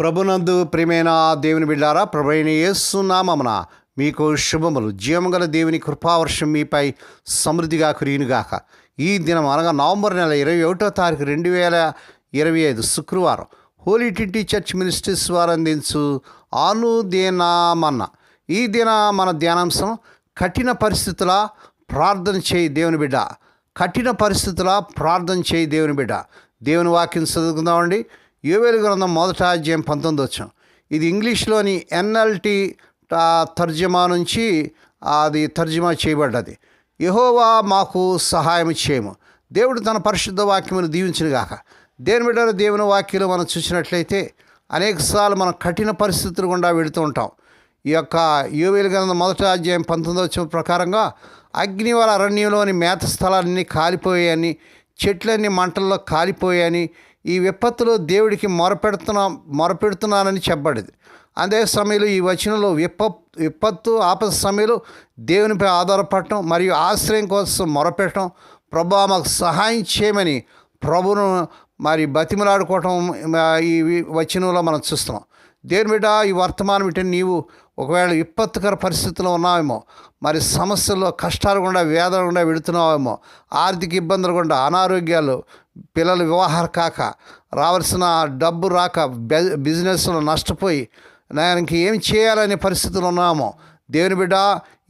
ప్రభునందు ప్రేమైన దేవుని బిడ్డారా ప్రభుని యేసునామమున మీకు శుభములు. జీవముగల దేవుని కృపావర్షం మీపై సమృద్ధిగా కురియునుగాక. ఈ దినం అనగా నవంబర్ నెల ఇరవై ఒకటో తారీఖు రెండు వేల ఇరవై ఐదు శుక్రవారం హోలీ టిట్టి చర్చ్ మినిస్ట్రీస్ వారు అందించు ఆనుదేనామన్న ఈ దిన మన ధ్యానాంశం కఠిన పరిస్థితుల ప్రార్థన చేయి దేవుని బిడ్డ. కఠిన పరిస్థితుల ప్రార్థన చేయి దేవుని బిడ్డ. దేవుని వాక్యం చదువుకుందామండి. యోవేలు గ్రంథం మొదట అధ్యాయం పంతొమ్మిది వచ్చాం. ఇది ఇంగ్లీష్లోని ఎన్ఎల్టి తర్జమా నుంచి అది తర్జమా చేయబడ్డది. యహోవా మాకు సహాయం చేయము. దేవుడు తన పరిశుద్ధ వాక్యమును దీవించునుగాక దేని బిడ్డ దేవుని వాక్యలు మనం చూసినట్లయితే అనేకసార్లు మనం కఠిన పరిస్థితులు గుండా వెళుతూ ఉంటాం. ఈ యొక్క యోవేలు గ్రంథం మొదటి అధ్యాయం పంతొమ్మిది వచ్చిన ప్రకారంగా అగ్నివల అరణ్యంలోని మేత స్థలాలన్నీ కాలిపోయాయని చెట్లన్నీ మంటల్లో కాలిపోయాయని ఈ విపత్తులో దేవుడికి మొరపెడుతున్నా మొరపెడుతున్నానని చెప్పబడింది. అదే సమయంలో ఈ వచనంలో విప విపత్తు ఆపద సమయంలో దేవునిపై ఆధారపడటం మరియు ఆశ్రయం కోసం మొరపెట్టడం ప్రభు మాకు సహాయం చేయమని ప్రభును మరి బతిమలాడుకోవటం ఈ వచనంలో మనం చూస్తున్నాం. దేవుని బిడ్డ ఈ వర్తమానం ఇటు నీవు ఒకవేళ విపత్తుకర పరిస్థితుల్లో ఉన్నామేమో మరి సమస్యల్లో కష్టాలు గుండా వేదన గుండా విడుతున్నామేమో ఆర్థిక ఇబ్బందులు గుండా అనారోగ్యాలు పిల్లలు వివాహాలు కాక రావాల్సిన డబ్బు రాక బె- బిజినెస్లో నష్టపోయి నాకు ఏం చేయాలనే పరిస్థితులు ఉన్నామో దేవుని బిడ్డ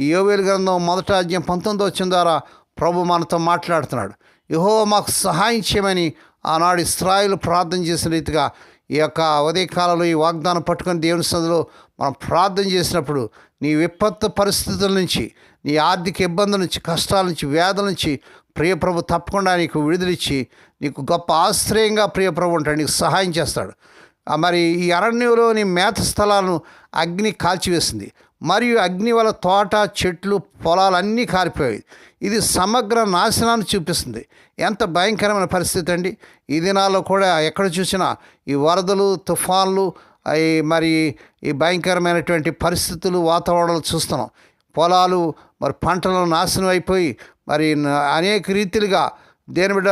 ఈ యోవేలు గ్రంథం మొదట అధ్యయం పంతొమ్మిది వచ్చిన ద్వారా ప్రభు మనతో మాట్లాడుతున్నాడు. యహో మాకు సహాయం చేయమని ఆనాడు ఇస్రాయిల్ ప్రార్థన చేసిన రీతిగా ఈ యొక్క ఉదయకాలంలో ఈ వాగ్దానం పట్టుకొని దేవుని సందులో మనం ప్రార్థన చేసినప్పుడు నీ విపత్తు పరిస్థితుల నుంచి నీ ఆర్థిక ఇబ్బందుల నుంచి కష్టాల నుంచి వ్యాధుల నుంచి ప్రియప్రభు తప్పకుండా నీకు విడుదలిచ్చి నీకు గొప్ప ఆశ్రయంగా ప్రియప్రభు ఉంటాడు నీకు సహాయం చేస్తాడు. మరి ఈ అరణ్యంలోని మేత స్థలాలను అగ్ని కాల్చివేసింది. మరియు అగ్ని వల్ల తోట చెట్లు పొలాలన్నీ కారిపోయాయి. ఇది సమగ్ర నాశనాన్ని చూపిస్తుంది. ఎంత భయంకరమైన పరిస్థితి అండి. ఈ దినాల్లో కూడా ఎక్కడ చూసినా ఈ వరదలు తుఫాన్లు ఈ మరి ఈ భయంకరమైనటువంటి పరిస్థితులు వాతావరణాలు చూస్తున్నాం. పొలాలు మరి పంటలు నాశనం అయిపోయి మరి అనేక రీతిలుగా దేని బిడ్డ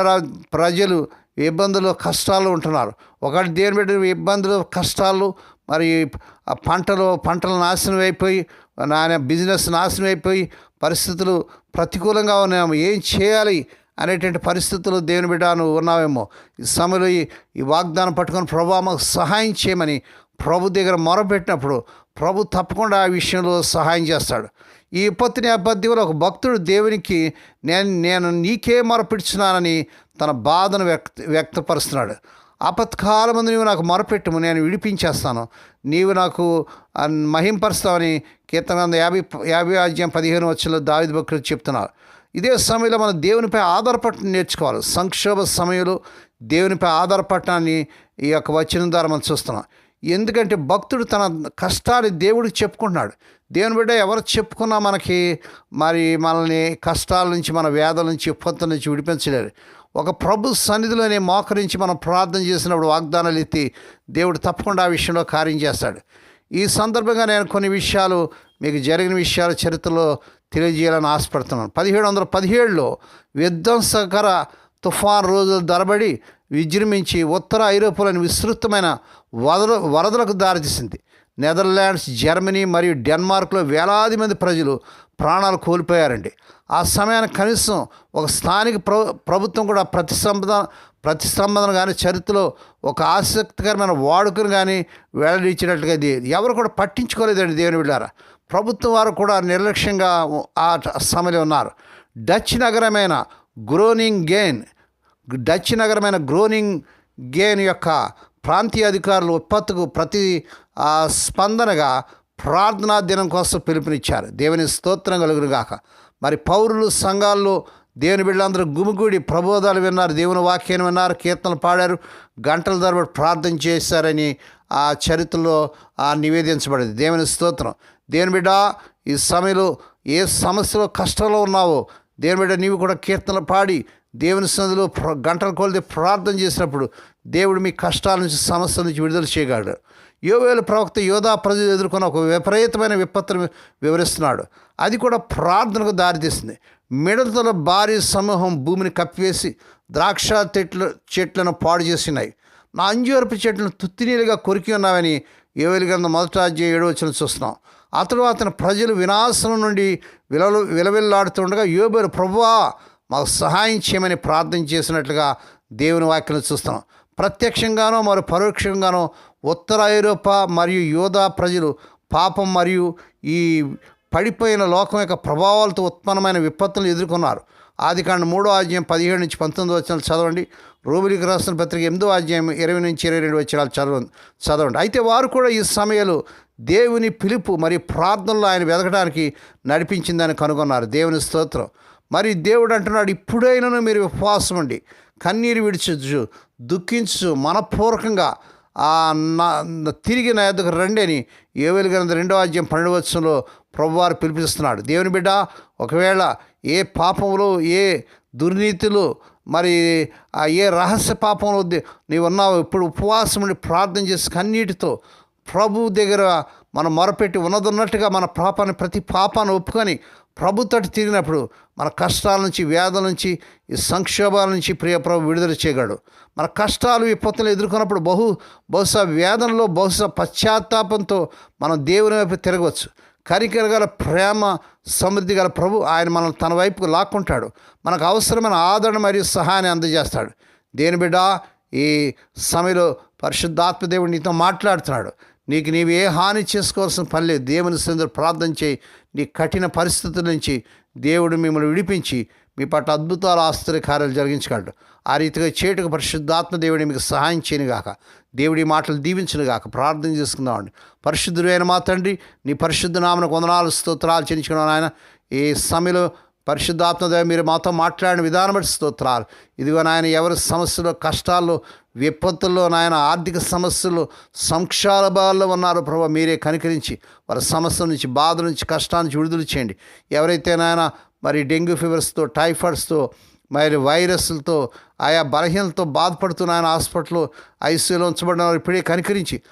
ప్రజలు ఇబ్బందులు కష్టాలు ఉంటున్నారు. ఒకటి దేని బిడ్డ ఇబ్బందులు కష్టాలు మరి ఆ పంటలు పంటలు నాశనం అయిపోయి నాయన బిజినెస్ నాశనం అయిపోయి పరిస్థితులు ప్రతికూలంగా ఉన్నాము ఏం చేయాలి అనేటువంటి పరిస్థితులు దేవుని బిడ్డ నువ్వు ఉన్నావేమో. ఈ సమయంలో ఈ వాగ్దానం పట్టుకొని ప్రభు మాకు సహాయం చేయమని ప్రభు దగ్గర మొరపెట్టినప్పుడు ప్రభు తప్పకుండా ఆ విషయంలో సహాయం చేస్తాడు. ఈ విపత్తు నేపథ్యంలో ఒక భక్తుడు దేవునికి నేను నేను నీకే మొరపెడుచున్నానని తన బాధను వ్యక్త వ్యక్తపరుస్తున్నాడు. ఆపత్కాలమందు నీవు నాకు మొరపెట్టుము నేను విడిపించేస్తాను. నీవు నాకు మహింపరుస్తావని కీర్తన యాభై యాభై ఆజ్యం పదిహేను వచ్చలో దావిద భక్తులు చెప్తున్నారు. ఇదే సమయంలో మనం దేవునిపై ఆధారపడటం నేర్చుకోవాలి. సంక్షోభ సమయంలో దేవునిపై ఆధారపడటాన్ని ఈ యొక్క వచనం ద్వారా మనం చూస్తున్నాం. ఎందుకంటే భక్తుడు తన కష్టాన్ని దేవుడికి చెప్పుకుంటున్నాడు. దేవుని బిడ్డ ఎవరు చెప్పుకున్నా మనకి మరి మనల్ని కష్టాల నుంచి మన వేదల నుంచి విపత్తుల నుంచి విడిపించలేరు. ఒక ప్రభు సన్నిధిలోనే మోకరించి మనం ప్రార్థన చేసినప్పుడు వాగ్దానాలు ఎత్తి దేవుడు తప్పకుండా ఆ విషయంలో కార్యం చేస్తాడు. ఈ సందర్భంగా నేను కొన్ని విషయాలు మీకు జరిగిన విషయాలు చరిత్రలో తెలియజేయాలని ఆశపడుతున్నాను. పదిహేడు వందల పదిహేడులో విధ్వంసకర తుఫాన్ రోజులు ధరబడి విజృంభించి ఉత్తర ఐరోపాలోని విస్తృతమైన వరద వరదలకు దారితీసింది. నెదర్లాండ్స్ జర్మనీ మరియు డెన్మార్క్లో వేలాది మంది ప్రజలు ప్రాణాలు కోల్పోయారండి. ఆ సమయానికి కనీసం ఒక స్థానిక ప్ర ప్రభుత్వం కూడా ప్రతిస్పందన ప్రతిస్పందన కానీ చరిత్రలో ఒక ఆసక్తికరమైన వాడుకను కానీ వెల్లడించినట్లుగా ఇది ఎవరు కూడా పట్టించుకోలేదండి దేవుని వెళ్ళారా ప్రభుత్వం వారు కూడా నిర్లక్ష్యంగా ఆ సమయంలో ఉన్నారు. డచ్ నగరమైన గ్రోనింగ్ గేన్ డచ్ నగరమైన గ్రోనింగ్ గేన్ యొక్క ప్రాంతీయ అధికారులు ఉత్పత్తుకు ప్రతి ఆ, స్పందనగా ప్రార్థనా దినం కోసం పిలుపునిచ్చారు. దేవుని స్తోత్రం కలుగురుగాక మరి పౌరులు సంఘాల్లో దేవుని బిడ్డలందరూ గుమిగూడి ప్రబోధాలు విన్నారు దేవుని వాక్యాన్ని విన్నారు కీర్తనలు పాడారు గంటల తరబడి ప్రార్థన చేశారని ఆ చరిత్రలో ఆ నివేదించబడింది. దేవుని స్తోత్రం. దేవుని బిడ్డ ఈ సమయంలో ఏ సమస్యలో కష్టంలో ఉన్నావో దేవుని బిడ్డ నీవు కూడా కీర్తనలు పాడి దేవుని సన్నిధిలో ప్ర గంటల కొలిది ప్రార్థన చేసినప్పుడు దేవుడు మీ కష్టాల నుంచి సమస్యల నుంచి విడుదల చేయగలడు. యోవేలు ప్రవక్త యోధా ప్రజలు ఎదుర్కొన్న ఒక విపరీతమైన విపత్తును వివరిస్తున్నాడు. అది కూడా ప్రార్థనకు దారితీస్తుంది మిడతల భారీ సమూహం భూమిని కప్పివేసి ద్రాక్ష చెట్లు చెట్లను పాడు చేసినాయి. నా అంజూరపు చెట్లను తుత్తినీలుగా కొరికి ఉన్నావని యోవేలు గ్రంథం మొదట అధ్యాయం ఏడు వచ్చిన చూస్తున్నాం. ఆ తర్వాత అతని ప్రజలు వినాశనం నుండి విలలు విలవిల్లాడుతుండగా యోబేలు ప్రభువా మాకు సహాయం చేయమని ప్రార్థన చేసినట్లుగా దేవుని వాక్యం చూస్తున్నాం. ప్రత్యక్షంగానో మరి పరోక్షంగానో ఉత్తర ఐరోపా మరియు యోధా ప్రజలు పాపం మరియు ఈ పడిపోయిన లోకం యొక్క ప్రభావాలతో ఉత్పన్నమైన విపత్తులు ఎదుర్కొన్నారు. ఆది కాండ మూడో అధ్యాయం పదిహేడు నుంచి పంతొమ్మిది వచ్చిన చదవండి. రూబిలికి రాసిన పత్రిక ఎనిమిదో అధ్యాయం ఇరవై నుంచి ఇరవై రెండు వచ్చిన చదవ చదవండి. అయితే వారు కూడా ఈ సమయంలో దేవుని పిలుపు మరియు ప్రార్థనలు ఆయన వెతకడానికి నడిపించిందని కనుగొన్నారు. దేవుని స్తోత్రం. మరి దేవుడు అంటున్నాడు ఇప్పుడైనాను మీరు ఉపవాసం ఉండి కన్నీరు విడిచు దుఃఖించు మనపూర్వకంగా నా తిరిగి నా ఎద్దకు రండి అని ఏవేలు గ్రంథ రెండో అధ్యాయం పన్నెండు వచ్చంలో ప్రభువారు పిలిపిస్తున్నాడు. దేవుని బిడ్డ ఒకవేళ ఏ పాపములు ఏ దుర్నీతులు మరి ఏ రహస్య పాపంలో నీవు ఉన్నావు ఇప్పుడు ఉపవాసం ఉండి ప్రార్థన చేసి కన్నీటితో ప్రభు దగ్గర మనం మొరపెట్టి ఉన్నదన్నట్టుగా మన పాపాన్ని ప్రతి పాపాన్ని ఒప్పుకొని ప్రభుతోటి తిరిగినప్పుడు మన కష్టాల నుంచి వ్యాధుల నుంచి ఈ సంక్షోభాల నుంచి ప్రియ ప్రభు విడుదల చేయగలడు. మన కష్టాలు విపత్తులు ఎదుర్కొన్నప్పుడు బహు బహుశా వేదనలో బహుశా పశ్చాత్తాపంతో మనం దేవుని వైపు తిరగవచ్చు. కరికర గల ప్రేమ సమృద్ధి గల ప్రభు ఆయన మనం తన వైపుకు లాక్కుంటాడు. మనకు అవసరమైన ఆదరణ మరియు సహాయాన్ని అందజేస్తాడు. దేని బిడ్డ? ఈ సమయంలో పరిశుద్ధాత్మ దేవుడు నీతో మాట్లాడుతున్నాడు. నీకు నీవు ఏ హాని చేసుకోవాల్సిన పని లేదు. దేవుని సందరు ప్రార్థన చేయి. నీ కఠిన పరిస్థితుల నుంచి దేవుడు మిమ్మల్ని విడిపించి మీ పట్ల అద్భుతాలు ఆశ్చర్య కార్యాలు జరిగించగలడు. ఆ రీతిగా చేటుకు పరిశుద్ధాత్మ దేవుడి మీకు సహాయం చేయను గాక దేవుడి మాటలు దీవించను గాక ప్రార్థన చేసుకుందామండి పరిశుద్ధుడైన మా తండ్రి నీ పరిశుద్ధ నామన కొందనాలు స్తోత్రాలు చెల్లించుకున్నాను ఆయన ఈ సమయంలో పరిశుద్ధాత్మదేవ మీరు మాతో మాట్లాడిన విధానం బట్టి స్తోత్రాలు. ఇదిగో నాయన ఎవరి సమస్యలు కష్టాల్లో విపత్తుల్లో నాయన ఆర్థిక సమస్యలు సంక్షాభాల్లో ఉన్నారు ప్రభు మీరే కనికరించి వారి సమస్యల నుంచి బాధ నుంచి కష్టాల నుంచి విడుదల చేయండి. ఎవరైతే నాయన మరి డెంగ్యూ ఫీవర్స్తో టైఫాయిడ్స్తో మరి వైరస్లతో ఆయా బలహీనతో బాధపడుతున్న ఆయన హాస్పిటల్లో ఐసీయూలో ఉంచబడిన వారు ఇప్పుడే కనికరించి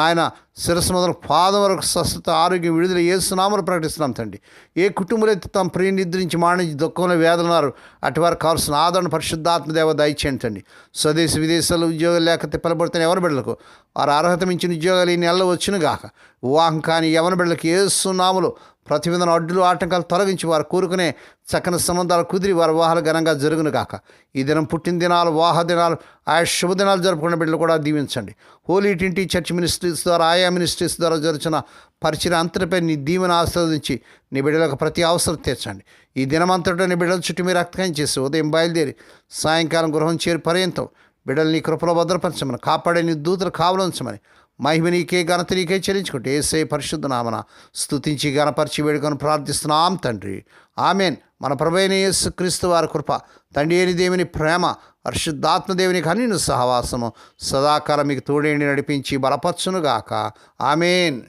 నాయన శిరస్సు మొదలు పాదం వరకు స్వస్థత ఆరోగ్యం విడుదల ఏసునామలు ప్రకటిస్తున్నాం తండ్రి. ఏ కుటుంబాలు అయితే తమ ప్రియ నిద్రించి మాణించి దుఃఖంలో వేదలున్నారు అటు కావాల్సిన ఆదరణ పరిశుద్ధాత్మదేవ దయచేయండి తండ్రి. స్వదేశ విదేశాల్లో ఉద్యోగాలు లేక తిప్పలబడుతున్న ఎవరి బిడ్డలకు? వారు అర్హత మించిన ఉద్యోగాలు ఈ నెలలో వచ్చిన గాక. వివాహం కానీ ఎవరి బిడ్డలకు ఏసునాములు ప్రతివిధన అడ్డులు ఆటంకాలు తొలగించి వారు కోరుకునే చక్కని సంబంధాలు కుదిరి వారి వివాహాలు ఘనంగా జరుగును కాక ఈ దినం పుట్టిన దినాలు వాహ దినాలు ఆయా శుభదినాలు జరుపుకున్న బిడ్డలు కూడా దీవించండి. హోలీ టింటి చర్చ్ మినిస్ట్రీస్ ద్వారా ఆయా మినిస్ట్రీస్ ద్వారా జరుగుతున్న పరిచిన అంతటిపై నీ దీవెన ఆస్వాదించి నీ బిడ్డలకు ప్రతి అవసరం తీర్చండి. ఈ దినమంతటా నీ బిడ్డల చుట్టూ మీరు రక్తం చేసి ఉదయం బయలుదేరి సాయంకాలం గృహం చేరి పర్యంతం బిడ్డలు నీ కృపలో భద్రపరచమని కాపాడే నీ దూతలు కావలించమని మహిమ నీకే ఘనత నీకే చెల్లించుకుంటే ఏసే పరిశుద్ధ నామన స్తుతించి గణపరిచి వేడుకొని ప్రార్థిస్తున్నాం తండ్రి. ఆమెన్. మన ప్రభైన క్రీస్తు వారి కృప తండ్రి అయిన దేవుని ప్రేమ పరిశుద్ధాత్మ దేవుని కన్నీను సహవాసము సదాకాలం మీకు తోడేండి నడిపించి బలపరచునుగాక. ఆమెన్.